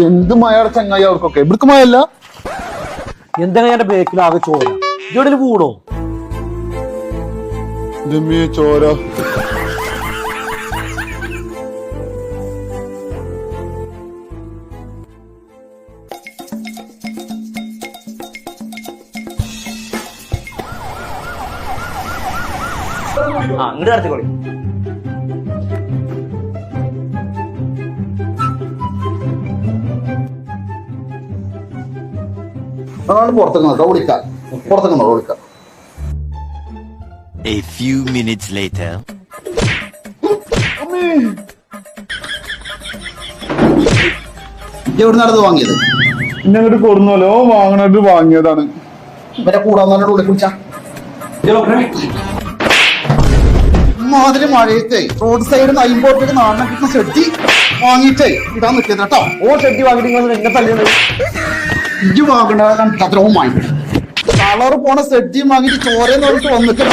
എന്ത് മഴയുടെ ചങ്ങായി അവർക്കൊക്കെ? ഇവിടക്ക് മഴയല്ല? എന്തെങ്കിലും എന്റെ ബേക്കിൽ ആകെ ചോര? ഇവിടെ കൂടോ? ചോര. ആ ഇങ്ങോട്ട് നടത്തിക്കോളി. അതാണ് പുറത്തേക്ക് നോക്കാം വിളിക്കാം. പുറത്തേക്ക് നോക്കാം വിളിക്കാം. A few minutes later. എവിടെ നടന്ന് വാങ്ങിയത്? അങ്ങോട്ട് കൊടുന്നല്ലോ. വാങ്ങണത് വാങ്ങിയതാണ്. ഇവരെ കൂടാൻ ഉള്ളിൽ കുടിച്ച മാതിരി മഴയത്തെ. റോഡ് സൈഡ് നയിമ്പോട്ടേക്ക് നാടിനെ കിട്ടുന്ന ഷെഡ്ഡി വാങ്ങിയിട്ടേ ഇടാൻ നിൽക്കുന്നത് കേട്ടോ. ഓ ഷെഡ്ഡി വാങ്ങിട്ട് എന്റെ എന്നെ തല്ലിയത്. ഇജ്ജ് വാങ്ങണ്ട അത്രയും വാങ്ങിക്കണം പോണ സെഡ്ജിയും വാങ്ങിയിട്ട് ചോരയെന്ന് പറഞ്ഞിട്ട് വന്നിട്ട്